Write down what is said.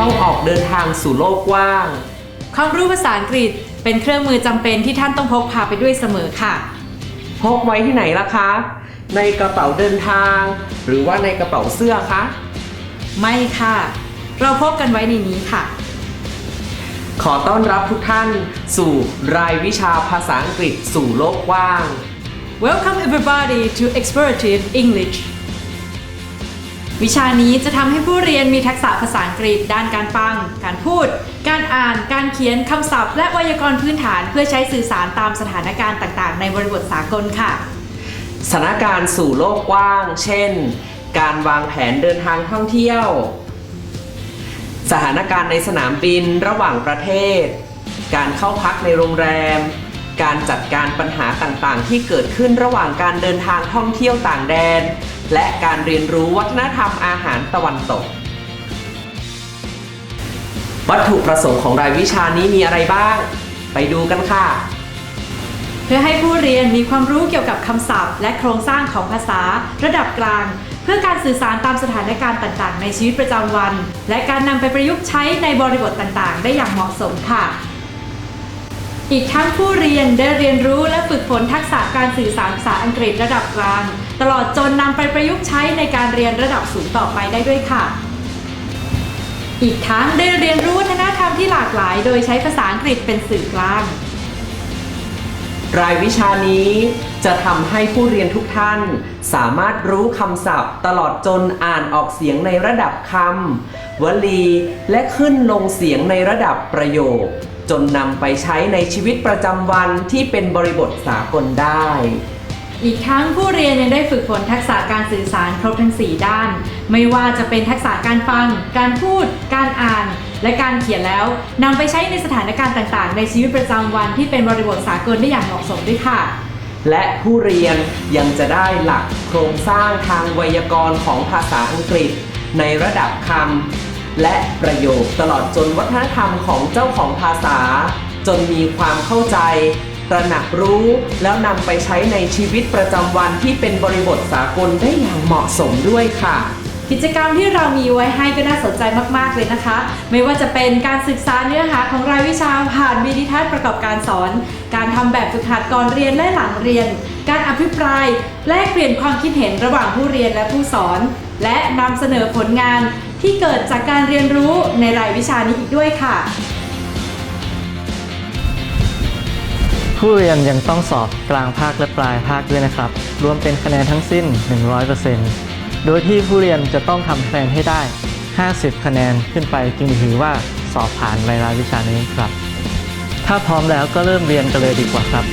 ต้องออกเดินทางสู่โลกกว้าง ความรู้ภาษาอังกฤษเป็นเครื่องมือจำเป็นที่ท่านต้องพกพาไปด้วยเสมอค่ะ พกไว้ที่ไหนล่ะคะ ในกระเป๋าเดินทาง หรือว่าในกระเป๋าเสื้อคะ ไม่ค่ะ เราพกกันไว้ในนี้ค่ะ ขอต้อนรับทุกท่านสู่รายวิชาภาษาอังกฤษสู่โลกกว้าง Welcome everybody to Explorative English วิชานี้จะทำให้ผู้เรียนมีทักษะภาษาอังกฤษ ด้านการฟัง การพูด การอ่าน การเขียนคำศัพท์ และไวยากรณ์พื้นฐาน เพื่อใช้สื่อสารตามสถานการณ์ต่างๆ ในบริบทสากลค่ะ สถานการณ์สู่โลกกว้าง เช่น การวางแผนเดินทางท่องเที่ยว สถานการณ์ในสนามบินระหว่างประเทศ การเข้าพักในโรงแรม การจัดการปัญหาต่างๆ ที่เกิดขึ้นระหว่างการเดินทางท่องเที่ยวต่างแดน และการเรียนรู้วัฒนธรรมอาหารตะวันตก วัตถุประสงค์ของรายวิชานี้มีอะไรบ้าง ไปดูกันค่ะ เพื่อให้ผู้เรียนมีความรู้เกี่ยวกับคำศัพท์ และโครงสร้างของภาษา ระดับกลาง เพื่อการสื่อสารตามสถานการณ์ต่างๆ ในชีวิตประจำวัน และการนำไปประยุกต์ใช้ในบริบทต่างๆ ได้อย่างเหมาะสมค่ะอีกทั้งผู้เรียนได้เรียนรู้และฝึ กฝนทักษะการสื่อสารภาษาอังกฤษระดับกลาง ตลอดจนนำไปประยุกต์ใช้ในการเรียนระดับสูงต่อไปได้ด้วยค่ะ อีกทั้งได้เรียนรู้วัฒนธรรมที่หลากหลาย โดยใช้ภาษาอังกฤษเป็นสื่อกลาง รายวิชานี้จะทำให้ผู้เรียนทุกท่าน สามารถรู้คำศัพท์ ตลอดจนอ่านออกเสียงในระดับคำวลี และขึ้นลงเสียงในระดับประโยค จนนำไปใช้ในชีวิตประจำวันที่เป็นบริบทสากลได้ อีกทั้งผู้เรียนยังได้ฝึกฝนทักษะการสื่อสารครบทั้ง 4 ด้าน ไม่ว่าจะเป็นทักษะการฟัง การพูด การอ่าน และการเขียนแล้วนำไปใช้ในสถานการณ์ต่างๆ ในชีวิตประจำวันที่เป็นบริบทสากลได้อย่างเหมาะสมด้วยค่ะ และผู้เรียนยังจะได้หลักโครงสร้างทางไวยากรณ์ของภาษาอังกฤษ ในระดับคำ และประโยคตลอดจนวัฒนธรรมของเจ้าของภาษา จนมีความเข้าใจ ตระหนักรู้แล้วนำไปใช้ในชีวิตประจำวันที่เป็นบริบทสากลได้อย่างเหมาะสมด้วยค่ะ กิจกรรมที่เรามีไว้ให้ก็น่าสนใจมาก ๆ เลยนะคะ ไม่ว่าจะเป็นการศึกษาเนื้อหาของรายวิชาผ่านวิดีทัศน์ประกอบการสอน การทำแบบฝึกหัดก่อนเรียนและหลังเรียน การอภิปราย แลกเปลี่ยนความคิดเห็นระหว่างผู้เรียนและผู้สอน และนำเสนอผลงานที่เกิดจากการเรียนรู้ในรายวิชานี้อีกด้วยค่ะ ผู้เรียนยังต้องสอบกลางภาคและปลายภาคด้วยนะครับ รวมเป็นคะแนนทั้งสิ้น 100% โดยที่ผู้เรียนจะต้องทำคะแนนให้ได้ 50 คะแนนขึ้นไปจึงถือว่าสอบผ่านรายรายวิชานี้ครับ ถ้าพร้อมแล้วก็เริ่มเรียนกันเลยดีกว่าครับ